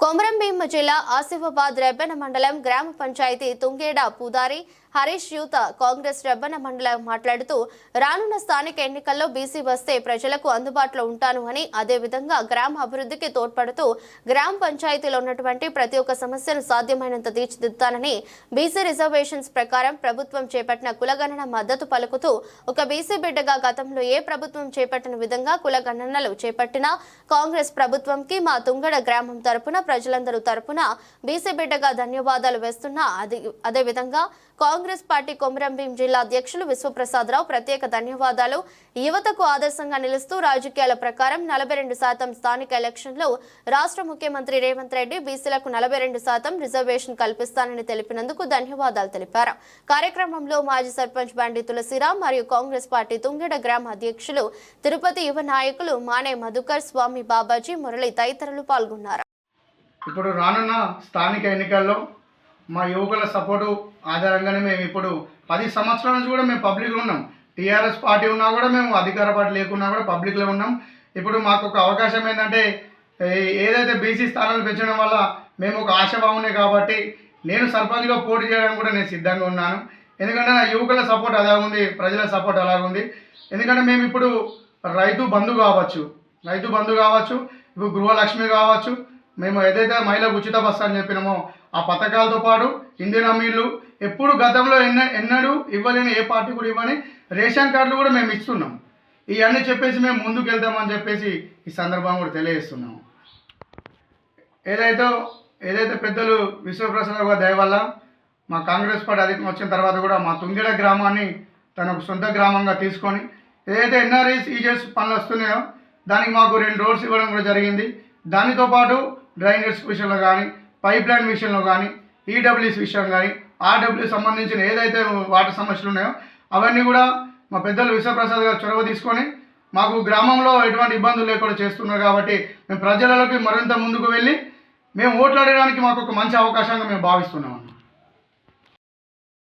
కొమరంభీమ జిల్లా ఆసిఫాబాద్ రెబ్బెన మండలం గ్రామ పంచాయతీ తుంగేడ పూదారి హరీష్ యూత కాంగ్రెస్ రెబ్బెన మండలం మాట్లాడుతూ రానున్న స్థానిక ఎన్నికల్లో బీసీ వస్తే ప్రజలకు అందుబాటులో ఉంటాను అని అదేవిధంగా గ్రామ అభివృద్ధికి తోడ్పడుతూ గ్రామ పంచాయతీలో ఉన్నటువంటి ప్రతి ఒక్క సమస్యను సాధ్యమైనంత తీర్చిదిద్దానని బీసీ రిజర్వేషన్స్ ప్రకారం ప్రభుత్వం చేపట్టిన కులగణన మద్దతు పలుకుతూ ఒక బీసీ బిడ్డగా గతంలో ఏ ప్రభుత్వం చేపట్టిన విధంగా కులగణనలు చేపట్టిన కాంగ్రెస్ ప్రభుత్వంకి మా తుంగడ గ్రామం తరపున ప్రజలందరూ తరపున బీసీ బిడ్డగా ధన్యవాదాలు వేస్తున్నా అదే అదేవిధంగా కాంగ్రెస్ పార్టీ కొమరంభీం జిల్లా అధ్యక్షులు విశ్వప్రసాదరావు ప్రత్యేక ధన్యవాదాలు. యువతకు ఆదర్శంగా నిలుస్తూ రాజకీయాల ప్రకారం నలభై రెండు శాతం స్థానిక ఎలక్షన్లో రాష్ట్ర ముఖ్యమంత్రి రేవంత్ రెడ్డి బీసీలకు నలభై రెండు శాతం రిజర్వేషన్ కల్పిస్తానని తెలిపినందుకు ధన్యవాదాలు తెలిపారు. కార్యక్రమంలో మాజీ సర్పంచ్ బండి తులసిరామ్ మరియు కాంగ్రెస్ పార్టీ తుంగిడ గ్రామ అధ్యక్షులు తిరుపతి యువ నాయకులు మానే మధుకర్ స్వామి బాబాజీ మురళి తదితరులు పాల్గొన్నారు. ఇప్పుడు రానున్న స్థానిక ఎన్నికల్లో మా యువకుల సపోర్టు ఆధారంగానే మేము ఇప్పుడు పది సంవత్సరాల నుంచి కూడా మేము పబ్లిక్లో ఉన్నాం. టీఆర్ఎస్ పార్టీ ఉన్నా కూడా మేము అధికార పార్టీ లేకున్నా కూడా పబ్లిక్లో ఉన్నాం. ఇప్పుడు మాకు ఒక అవకాశం ఏంటంటే ఏదైతే బీసీ స్థానాలు పెంచడం వల్ల మేము ఒక ఆశాభావనే కాబట్టి నేను సర్పంచ్గా పోటీ చేయడానికి కూడా నేను సిద్ధంగా ఉన్నాను. ఎందుకంటే నా యువకుల సపోర్ట్ అలా ఉంది ప్రజల సపోర్ట్ అలాగ ఉంది. ఎందుకంటే మేము ఇప్పుడు రైతు బంధు కావచ్చు రైతు బంధు కావచ్చు ఇప్పుడు గృహలక్ష్మి కావచ్చు మేము ఏదైతే మహిళకు ఉచిత బస్సు అని చెప్పినామో ఆ పథకాలతో పాటు ఇందిరా మీళ్ళు ఎప్పుడు గతంలో ఎన్న ఎన్నడూ ఇవ్వలేని ఏ పార్టీ కూడా ఇవ్వని రేషన్ కార్డులు కూడా మేము ఇస్తున్నాం. ఇవన్నీ చెప్పేసి మేము ముందుకు వెళ్తామని చెప్పేసి ఈ సందర్భం కూడా తెలియజేస్తున్నాము ఏదైతే ఏదైతే పెద్దలు విశ్వప్రసాద్ గారి దయ వల్ల మా కాంగ్రెస్ పార్టీ అధికం వచ్చిన తర్వాత కూడా మా తుంగిడ గ్రామాన్ని తన సొంత గ్రామంగా తీసుకొని ఏదైతే ఎన్ఆర్ఐ సీజెస్ పనులు వస్తున్నాయో దానికి మాకు రెండు రోడ్స్ ఇవ్వడం కూడా జరిగింది. దానితో పాటు డ్రైనేజ్ విషయంలో కానీ పైప్ లైన్ విషయంలో కానీ ఈడబ్ల్యూఎస్ విషయం కానీ ఆర్డబ్ల్యూ సంబంధించిన ఏదైతే వాటర్ సమస్యలు ఉన్నాయో అవన్నీ కూడా మా పెద్దలు విశ్వప్రసాద్ గారు చొరవ తీసుకొని మాకు గ్రామంలో ఎటువంటి ఇబ్బందులు లేకుండా చేస్తున్నారు కాబట్టి మేము ప్రజలలోకి మరింత ముందుకు వెళ్ళి మేము ఓట్లాడడానికి మాకు ఒక మంచి అవకాశంగా మేము భావిస్తున్నాం